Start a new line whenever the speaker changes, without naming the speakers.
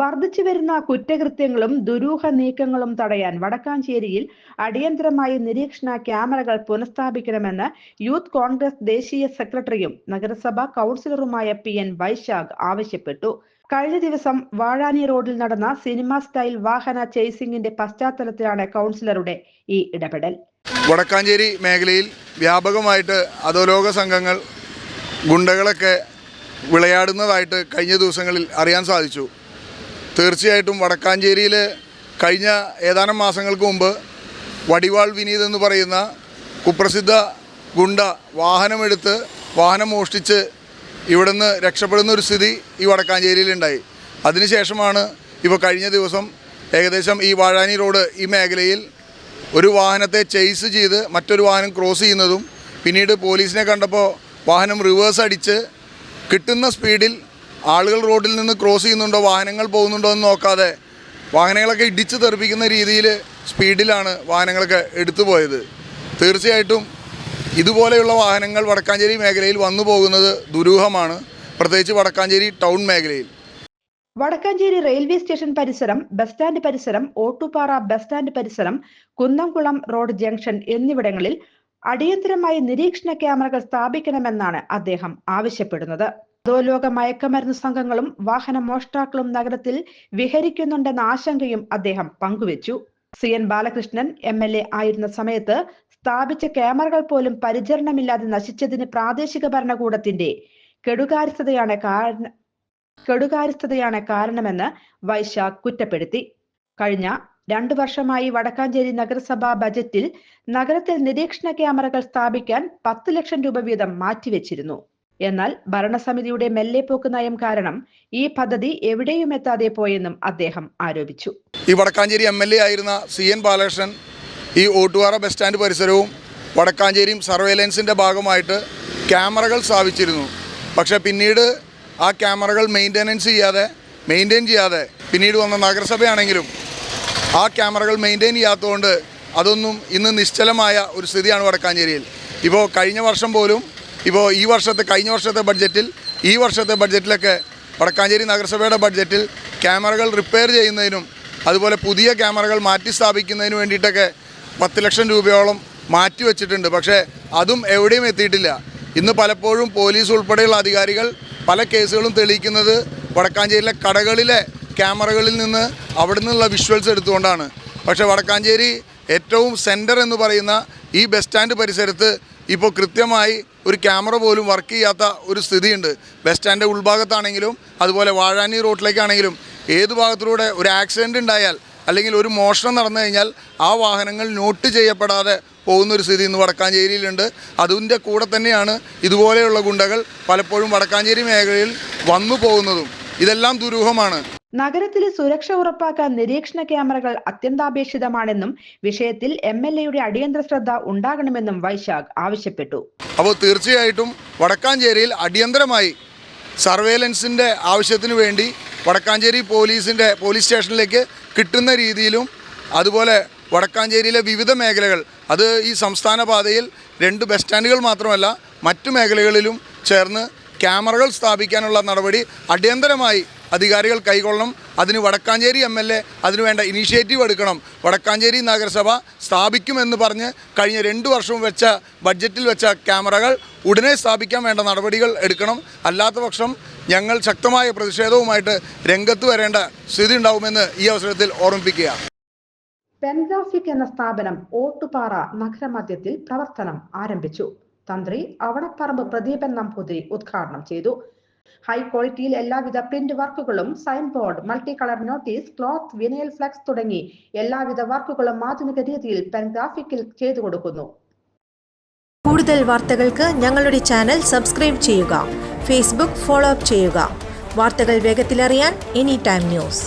വർദ്ധിച്ചു വരുന്ന കുറ്റകൃത്യങ്ങളും ദുരൂഹ നീക്കങ്ങളും തടയാൻ വടക്കാഞ്ചേരിയിൽ അടിയന്തരമായി നിരീക്ഷണ ക്യാമറകൾ പുനഃസ്ഥാപിക്കണമെന്ന് യൂത്ത് കോൺഗ്രസ് ദേശീയ സെക്രട്ടറിയും നഗരസഭാ കൗൺസിലറുമായ പി എൻ വൈശാഖ് ആവശ്യപ്പെട്ടു. കഴിഞ്ഞ ദിവസം വാഴാനി റോഡിൽ നടന്ന സിനിമ സ്റ്റൈൽ വാഹന ചേസിംഗിന്റെ പശ്ചാത്തലത്തിലാണ് കൗൺസിലറുടെ ഈ ഇടപെടൽ.
വടക്കാഞ്ചേരി മേഖലയിൽ വ്യാപകമായിട്ട് അധോലോക സംഘങ്ങൾ ഗുണ്ടകളൊക്കെ വിളയാടുന്നതായിട്ട് കഴിഞ്ഞ ദിവസങ്ങളിൽ അറിയാൻ സാധിച്ചു. തീർച്ചയായിട്ടും വടക്കാഞ്ചേരിയിൽ കഴിഞ്ഞ ഏതാനും മാസങ്ങൾക്ക് മുമ്പ് വടിവാൾ വിനീത് എന്ന് പറയുന്ന കുപ്രസിദ്ധ ഗുണ്ട വാഹനമെടുത്ത് വാഹനം മോഷ്ടിച്ച് ഇവിടുന്ന് രക്ഷപ്പെടുന്ന ഒരു സ്ഥിതി ഈ വടക്കാഞ്ചേരിയിലുണ്ടായി. അതിനുശേഷമാണ് ഇപ്പോൾ കഴിഞ്ഞ ദിവസം ഏകദേശം ഈ വാഴാനി റോഡ് ഈ മേഖലയിൽ ഒരു വാഹനത്തെ ചെയ്സ് ചെയ്ത് മറ്റൊരു വാഹനം ക്രോസ് ചെയ്യുന്നതും പിന്നീട് പോലീസിനെ കണ്ടപ്പോൾ വാഹനം റിവേഴ്സ് അടിച്ച് കിട്ടുന്ന സ്പീഡിൽ ആളുകൾ റോഡിൽ നിന്ന് ക്രോസ് ചെയ്യുന്നുണ്ടോ? വാഹനങ്ങൾ പോകുന്നുണ്ടോ എന്ന് നോക്കാതെ വാഹനങ്ങളൊക്കെ ഇടിച്ചു തെറിപ്പിക്കുന്ന രീതിയിൽ സ്പീഡിലാണ് വാഹനങ്ങളൊക്കെ എടുത്തു പോയത്. തീർച്ചയായിട്ടും ഇതുപോലെയുള്ള വാഹനങ്ങൾ വടക്കാഞ്ചേരി മേഖലയിൽ വന്നു പോകുന്നത് ദുരൂഹമാണ്. പ്രത്യേകിച്ച് വടക്കാഞ്ചേരി ടൗൺ മേഖലയിൽ.
വടക്കാഞ്ചേരി റെയിൽവേ സ്റ്റേഷൻ പരിസരം ബസ് സ്റ്റാൻഡ് പരിസരം ഓട്ടുപാറ ബസ് സ്റ്റാൻഡ് പരിസരം കുന്നംകുളം റോഡ് ജംഗ്ഷൻ എന്നിവിടങ്ങളിൽ അടിയന്തരമായി നിരീക്ഷണ ക്യാമറകൾ സ്ഥാപിക്കണമെന്നാണ് അദ്ദേഹം ആവശ്യപ്പെടുന്നത്. അധോലോക മയക്കമരുന്ന് സംഘങ്ങളും വാഹന മോഷ്ടാക്കളും നഗരത്തിൽ വിഹരിക്കുന്നുണ്ടെന്ന ആശങ്കയും അദ്ദേഹം പങ്കുവച്ചു. C N Balakrishnan M L A ആയിരുന്ന സമയത്ത് സ്ഥാപിച്ച ക്യാമറകൾ പോലും പരിചരണമില്ലാതെ നശിച്ചതിന് പ്രാദേശിക ഭരണകൂടത്തിന്റെ കെടുകാര്യസ്ഥതയാണ് കാരണം കെടുകാര്യസ്ഥതയാണ് കാരണമെന്ന് വൈശാഖ് കുറ്റപ്പെടുത്തി. കഴിഞ്ഞ രണ്ടു വർഷമായി വടക്കാഞ്ചേരി നഗരസഭാ ബജറ്റിൽ നഗരത്തിൽ നിരീക്ഷണ ക്യാമറകൾ സ്ഥാപിക്കാൻ പത്ത് ലക്ഷം രൂപ വീതം മാറ്റിവെച്ചിരുന്നു. എന്നാൽ ഭരണസമിതിയുടെ മെല്ലെപ്പോക്ക് നയം കാരണം ഈ പദ്ധതി എവിടെയും എത്താതെ പോയെന്നും അദ്ദേഹം ആരോപിച്ചു.
ഈ വടക്കാഞ്ചേരി എം എൽ എ ആയിരുന്ന സി എൻ ബാലകൃഷ്ണൻ ഈ ഓട്ടുപാറ ബസ് സ്റ്റാൻഡ് പരിസരവും വടക്കാഞ്ചേരിയും സർവേലൻസിന്റെ ഭാഗമായിട്ട് ക്യാമറകൾ സ്ഥാപിച്ചിരുന്നു. പക്ഷേ പിന്നീട് ആ ക്യാമറകൾ മെയിന്റനൻസ് ചെയ്യാതെ മെയിന്റെയിൻ ചെയ്യാതെ പിന്നീട് വന്ന നഗരസഭയാണെങ്കിലും ആ ക്യാമറകൾ മെയിന്റെയിൻ ചെയ്യാത്തതുകൊണ്ട് അതൊന്നും ഇന്ന് നിശ്ചലമായ ഒരു സ്ഥിതിയാണ് വടക്കാഞ്ചേരിയിൽ. ഇപ്പോൾ കഴിഞ്ഞ വർഷം പോലും ഇപ്പോൾ ഈ വർഷത്തെ കഴിഞ്ഞ വർഷത്തെ ബഡ്ജറ്റിൽ ഈ വർഷത്തെ ബഡ്ജറ്റിലൊക്കെ വടക്കാഞ്ചേരി നഗരസഭയുടെ ബഡ്ജറ്റിൽ ക്യാമറകൾ റിപ്പയർ ചെയ്യുന്നതിനും അതുപോലെ പുതിയ ക്യാമറകൾ മാറ്റി സ്ഥാപിക്കുന്നതിന് വേണ്ടിയിട്ടൊക്കെ പത്ത് ലക്ഷം രൂപയോളം മാറ്റി വെച്ചിട്ടുണ്ട്. പക്ഷേ അതും എവിടെയും എത്തിയിട്ടില്ല. ഇന്ന് പലപ്പോഴും പോലീസ് ഉൾപ്പെടെയുള്ള അധികാരികൾ പല കേസുകളും തെളിയിക്കുന്നത് വടക്കാഞ്ചേരിയിലെ കടകളിലെ ക്യാമറകളിൽ നിന്ന് അവിടെ നിന്നുള്ള വിഷ്വൽസ് എടുത്തുകൊണ്ടാണ്. പക്ഷേ വടക്കാഞ്ചേരി ഏറ്റവും സെന്റർ എന്ന് പറയുന്ന ഈ ബസ് സ്റ്റാൻഡ് പരിസരത്ത് ഇപ്പോൾ കൃത്യമായി ഒരു ക്യാമറ പോലും വർക്ക് ചെയ്യാത്ത ഒരു സ്ഥിതിയുണ്ട്. ബസ് സ്റ്റാൻഡ് ഉൾഭാഗത്താണെങ്കിലും അതുപോലെ വാഴാനി റോഡിലേക്കാണെങ്കിലും ഏത് ഭാഗത്തിലൂടെ ഒരു ആക്സിഡന്റ് ഉണ്ടായാൽ അല്ലെങ്കിൽ ഒരു മോഷണം നടന്നു കഴിഞ്ഞാൽ ആ വാഹനങ്ങൾ നോട്ട് ചെയ്യപ്പെടാതെ പോകുന്ന ഒരു സ്ഥിതി ഇന്ന് വടക്കാഞ്ചേരിയിലുണ്ട്. അതിന്റെ കൂടെ തന്നെയാണ് ഇതുപോലെയുള്ള ഗുണ്ടകൾ പലപ്പോഴും വടക്കാഞ്ചേരി മേഖലയിൽ വന്നു പോകുന്നതും. ഇതെല്ലാം ദുരൂഹമാണ്.
നഗരത്തിലെ സുരക്ഷ ഉറപ്പാക്കാൻ നിരീക്ഷണ ക്യാമറകൾ അത്യന്താപേക്ഷിതമാണെന്നും വിഷയത്തിൽ എം എൽ എയുടെ അടിയന്തര ശ്രദ്ധ ഉണ്ടാകണമെന്നും വൈശാഖ് ആവശ്യപ്പെട്ടു.
അപ്പോൾ തീർച്ചയായിട്ടും വടക്കാഞ്ചേരിയിൽ അടിയന്തരമായി സർവേലൻസിന്റെ ആവശ്യത്തിന് വേണ്ടി വടക്കാഞ്ചേരി പോലീസിന്റെ പോലീസ് സ്റ്റേഷനിലേക്ക് കിട്ടുന്ന രീതിയിലും അതുപോലെ വടക്കാഞ്ചേരിയിലെ വിവിധ മേഖലകൾ അത് ഈ സംസ്ഥാന പാതയിൽ രണ്ട് ബസ് സ്റ്റാൻഡുകൾ മാത്രമല്ല മറ്റു മേഖലകളിലും ചേർന്ന് ക്യാമറകൾ സ്ഥാപിക്കാനുള്ള നടപടി അടിയന്തരമായി അധികാരികൾ കൈകൊള്ളണം. അതിന് വടക്കാഞ്ചേരി എം എൽ എ അതിനുവേണ്ട ഇനീഷ്യേറ്റീവ് എടുക്കണം. വടക്കാഞ്ചേരി നഗരസഭ സ്ഥാപിക്കുമെന്ന് പറഞ്ഞ് കഴിഞ്ഞ രണ്ട് വർഷവും വെച്ച ബഡ്ജറ്റിൽ വെച്ച ക്യാമറകൾ ഉടനെ സ്ഥാപിക്കാൻ വേണ്ട നടപടികൾ എടുക്കണം. അല്ലാത്ത പക്ഷം ഞങ്ങൾ ശക്തമായ പ്രതിഷേധവുമായിട്ട് രംഗത്ത് വരേണ്ട സ്ഥിതി ഉണ്ടാവുമെന്ന് ഈ അവസരത്തിൽ ഓർമ്മിപ്പിക്കുക.
പെൻഗ്രാഫിക് എന്ന സ്ഥാപനം ഓട്ടുപാറ നഗരമധ്യത്തിൽ പ്രവർത്തനം ആരംഭിച്ചു. തന്ത്രി അവണപ്പറമ്പ് പ്രദീപൻ നമ്പൂതിരി ഉദ്ഘാടനം ചെയ്തു. ഹൈ ക്വാളിറ്റിയിൽ എല്ലാവിധ പ്രിന്റ് വർക്കുകളും sign board multi colour notice cloth vinyl flex തുടങ്ങി എല്ലാവിധ വർക്കുകളും ആധുനിക രീതിയിൽ പെൻഗ്രാഫിക്കിൽ ചെയ്തു കൊടുക്കുന്നു.
കൂടുതൽ വാർത്തകൾക്ക് ഞങ്ങളുടെ ചാനൽ സബ്സ്ക്രൈബ് ചെയ്യുക ഫേസ്ബുക്ക് ഫോളോ അപ്പ് ചെയ്യുക. വാർത്തകൾ വേഗത്തിലറിയാൻ എനി ടൈം ന്യൂസ്